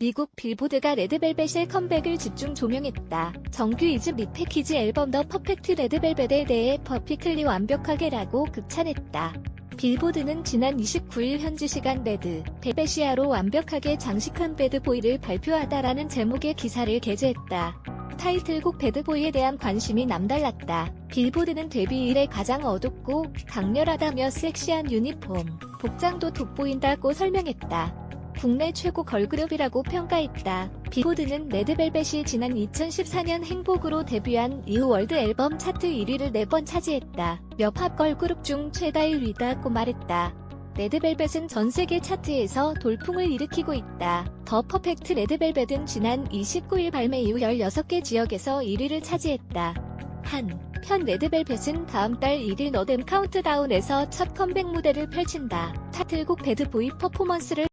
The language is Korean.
미국 빌보드가 레드벨벳의 컴백을 집중 조명했다. 정규 2집 리패키지 앨범 더 퍼펙트 레드벨벳에 대해 퍼피클리 완벽하게라고 극찬했다. 빌보드는 지난 29일 현지 시간 레드, 벨벳이아로 완벽하게 장식한 배드보이를 발표하다라는 제목의 기사를 게재했다. 타이틀곡 배드보이에 대한 관심이 남달랐다. 빌보드는 데뷔 이래 가장 어둡고 강렬하다며 섹시한 유니폼, 복장도 돋보인다고 설명했다. 국내 최고 걸그룹이라고 평가했다. 빌보드는 레드벨벳이 지난 2014년 행복으로 데뷔한 이후 월드 앨범 차트 1위를 4번 차지했다. 몇 팝 걸그룹 중 최다 1위다고 말했다. 레드벨벳은 전 세계 차트에서 돌풍을 일으키고 있다. 더 퍼펙트 레드벨벳은 지난 29일 발매 이후 16개 지역에서 1위를 차지했다. 한편 레드벨벳은 다음 달 1일 너뎀 카운트다운에서 첫 컴백 무대를 펼친다. 타틀곡 배드보이 퍼포먼스를